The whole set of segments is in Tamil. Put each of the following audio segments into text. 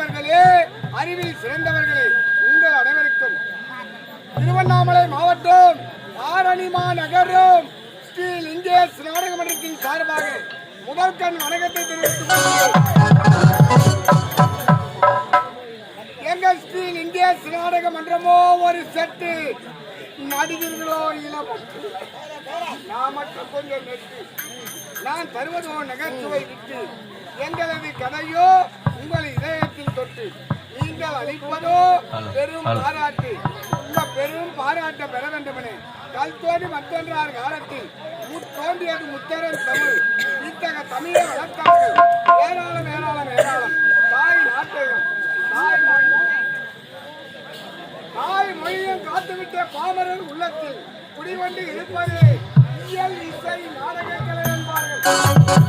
தலைவர்களே அறிவில் சிறந்தவர்களே உங்கள் அனைவருக்கும். திருவண்ணாமலை மாவட்டம் ஆரணிமா நகரம் ஸ்ரீ லிங்கேஷ் நாடக மன்றத்தின் சார்பாக முதல் கண் வணக்கத்தை தெரிவித்துக் எங்கள் ஸ்ரீ லிங்கேஷ் நாடக மன்றமோ ஒரு செட்டு நடிகர்களோ இளம் நான் மட்டும் கொஞ்சம் நான் தருவதோ நகைச்சுவை விட்டு எங்களது கதையோ உங்கள் இதயத்தில் தொட்டு நீங்கள் அளிப்பதோ பெரும் பாராட்டு. உங்கள் பெரும் பாராட்டை பெற வேண்டுமெனே கல் தோண்டி மற்றொன்றார் காலத்தில் முத்தோன்றியது முத்தரன் தமிழ். இத்தக தமிழை வளர்த்தார்கள் ஏராளம் ஏராளம் ஏராளம். தாய் நாட்டையும் தாய் தாய் மொழியும் காத்துவிட்ட பாமரர் உள்ளத்தில் குடிவண்டு இருப்பது இயல் இசை நாடகங்களை என்பார்கள்.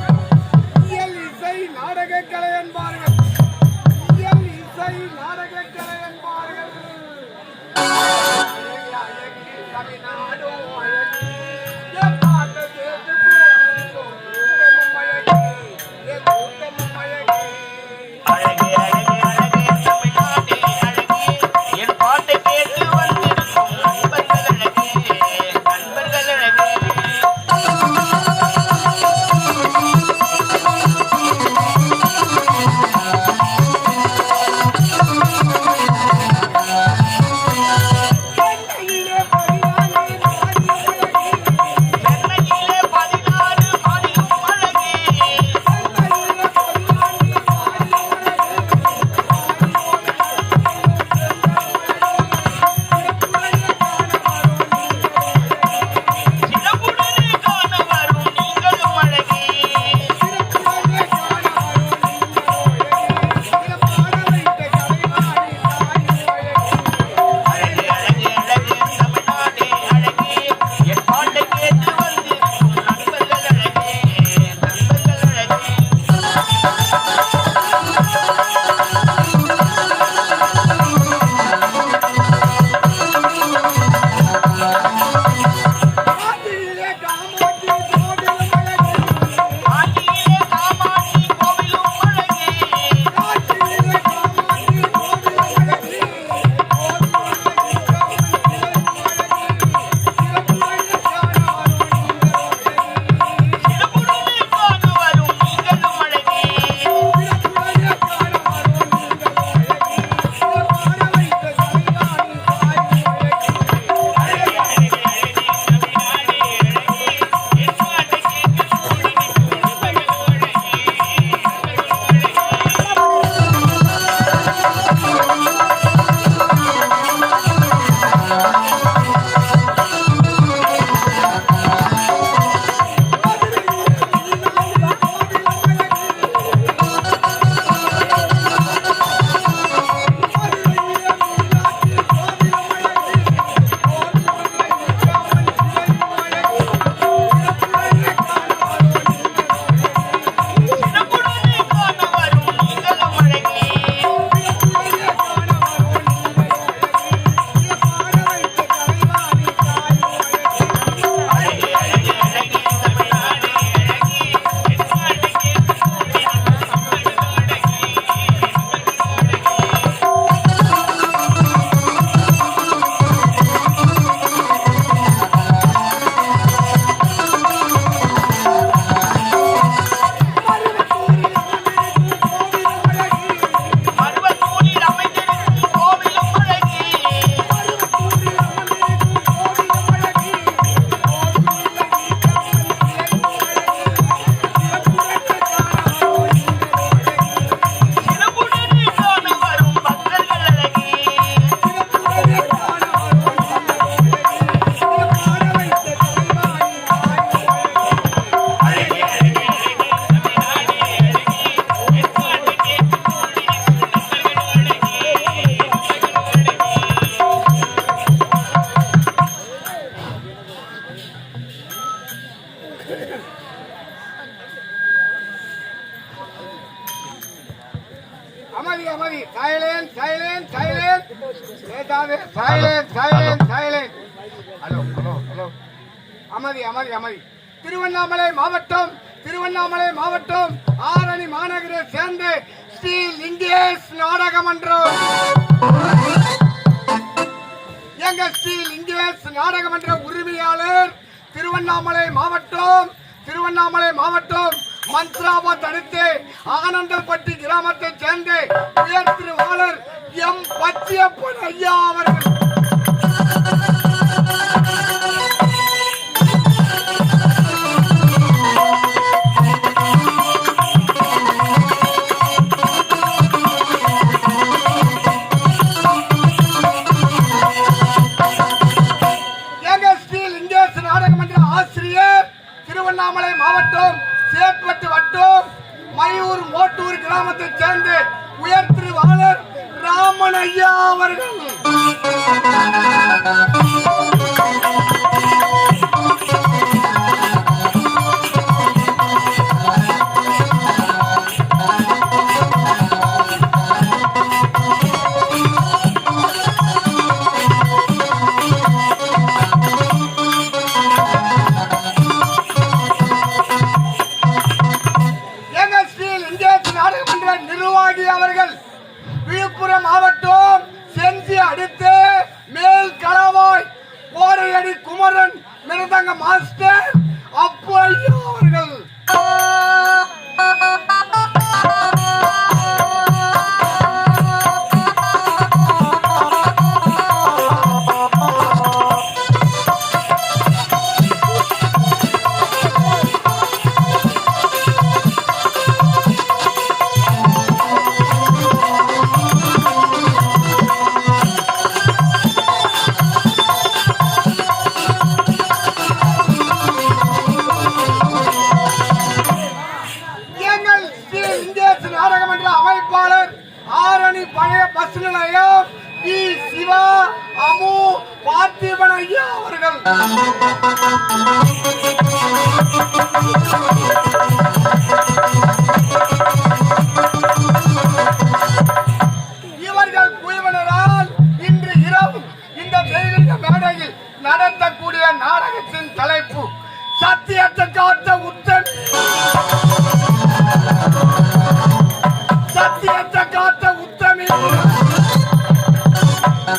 திருவண்ணாமலை மாவட்டம் திருவண்ணாமலை மாவட்டம் ஆரணி மாநகரை சேர்ந்த ஸ்ரீ லிங்கேஷ் நாடக மன்றம் எங்க ஸ்ரீ லிங்கேஷ் நாடக மன்ற உரிமையாளர் திருவண்ணாமலை மாவட்டம் திருவண்ணாமலை மாவட்டம் மந்த்ராபாத் அடுத்து ஆனந்தப்பட்டி கிராமத்தை சேர்ந்த உயர் திருவாளர் எம் பச்சியப்பன் ஐயா அவர்கள். அவர்கள். நாடகமன்ற நிர்வாகி அவர்கள் விழுப்புரம் மாவட்டம் அடுத்து மேல் களவாய் கோடையடி குமரன் மிருதங்க மாஸ்டர். நடத்தக்கூடிய நாடகத்தின் தலைப்பு சத்தியத்தை காத்த உத்தமி சத்தியத்தை காத்த உத்தமி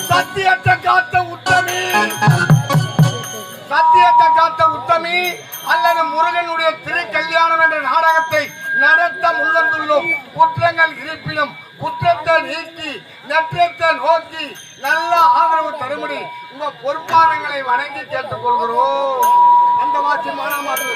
சத்தியத்தை காத்த உத்தமி சொல்லி அல்லது முருகனுடைய திருக்கல்யாணம் என்ற நாடகத்தை நடத்த முன்வந்துள்ளோம். குற்றங்கள் இருப்பினும் குற்றத்தை நீக்கி நற்றத்தை நோக்கி நல்ல ஆதரவு தரும்படி உங்க பொறுப்பானங்களை வணங்கி கேட்டுக்கொள்கிறோம். அந்த வாட்சி மாநாடு